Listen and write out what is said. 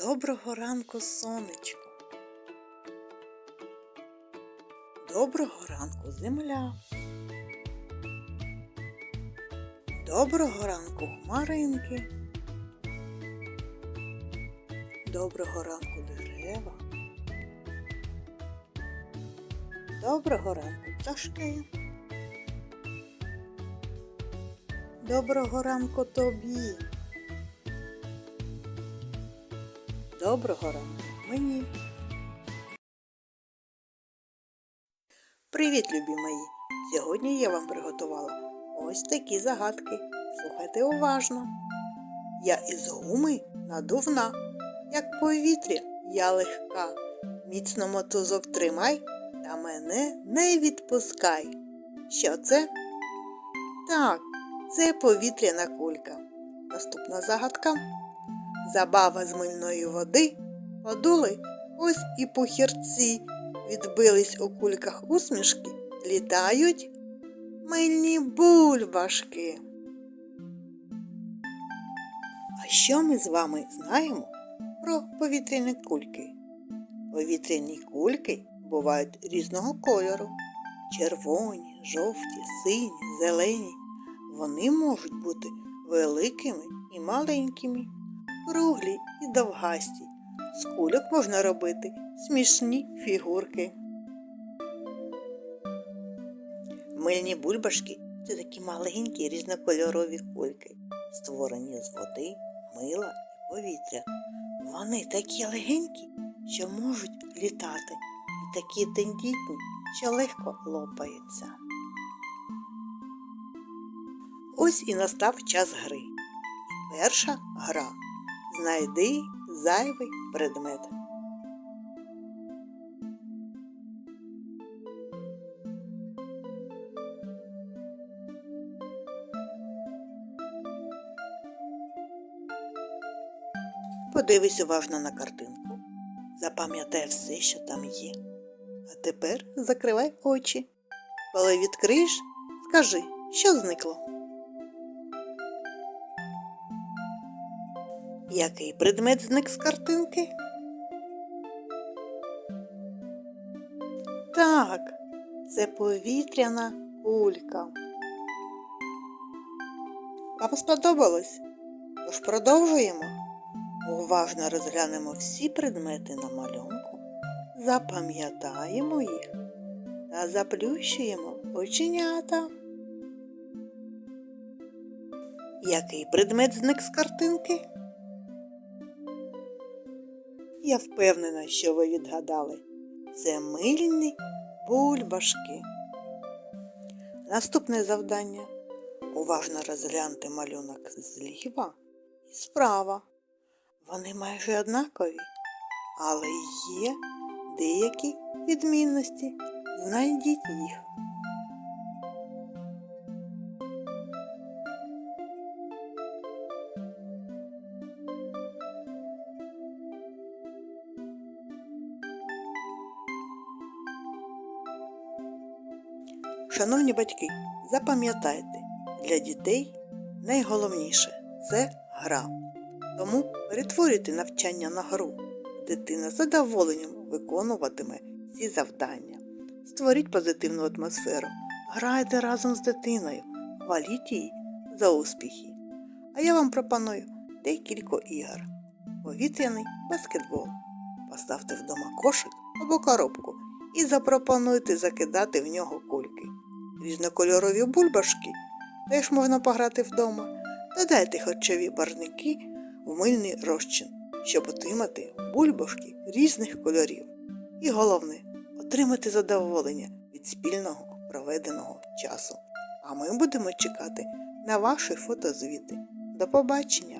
Доброго ранку, сонечко. Доброго ранку, земля. Доброго ранку, хмаринки. Доброго ранку, дерева. Доброго ранку, пташки. Доброго ранку тобі. Доброго ранку мені. Привіт, любі мої! Сьогодні я вам приготувала ось такі загадки. Слухайте уважно. Я із гуми надувна, як повітря я легка. Міцно мотузок тримай та мене не відпускай. Що це? Так, це повітряна кулька. Наступна загадка. Забава з мильної води подули ось і похірці, відбились у кульках усмішки, літають мильні бульбашки. А що ми з вами знаємо про повітряні кульки? Повітряні кульки бувають різного кольору червоні, жовті, сині, зелені. Вони можуть бути великими і маленькими круглі і довгасті. З кульок можна робити смішні фігурки. Мильні бульбашки це такі маленькі різнокольорові кульки, створені з води, мила і повітря. Вони такі легенькі, що можуть літати, і такі тендітні, що легко лопаються. Ось і настав час гри. Перша гра. Знайди зайвий предмет. Подивись уважно на картинку. Запам'ятай все, що там є. А тепер закривай очі. Коли відкриєш, скажи, що зникло. Який предмет зник з картинки? Так, це повітряна кулька. Вам сподобалось? Тож продовжуємо. Уважно розглянемо всі предмети на малюнку, запам'ятаємо їх та заплющуємо оченята. Який предмет зник з картинки? Я впевнена, що ви відгадали. Це мильні бульбашки. Наступне завдання. Уважно розгляньте малюнок зліва і справа. Вони майже однакові, але є деякі відмінності. Знайдіть їх. Шановні батьки, запам'ятайте, для дітей найголовніше це гра. Тому перетворюйте навчання на гру. Дитина з задоволенням виконуватиме ці завдання. Створіть позитивну атмосферу. Грайте разом з дитиною, хваліть її за успіхи. А я вам пропоную декілька ігор. Повітряний баскетбол. Поставте вдома кошик або коробку і запропонуйте закидати в нього кульки. Різнокольорові бульбашки теж можна пограти вдома. Додайте харчові барвники в мильний розчин, щоб отримати бульбашки різних кольорів. І головне отримати задоволення від спільного проведеного часу. А ми будемо чекати на ваші фотозвіти. До побачення!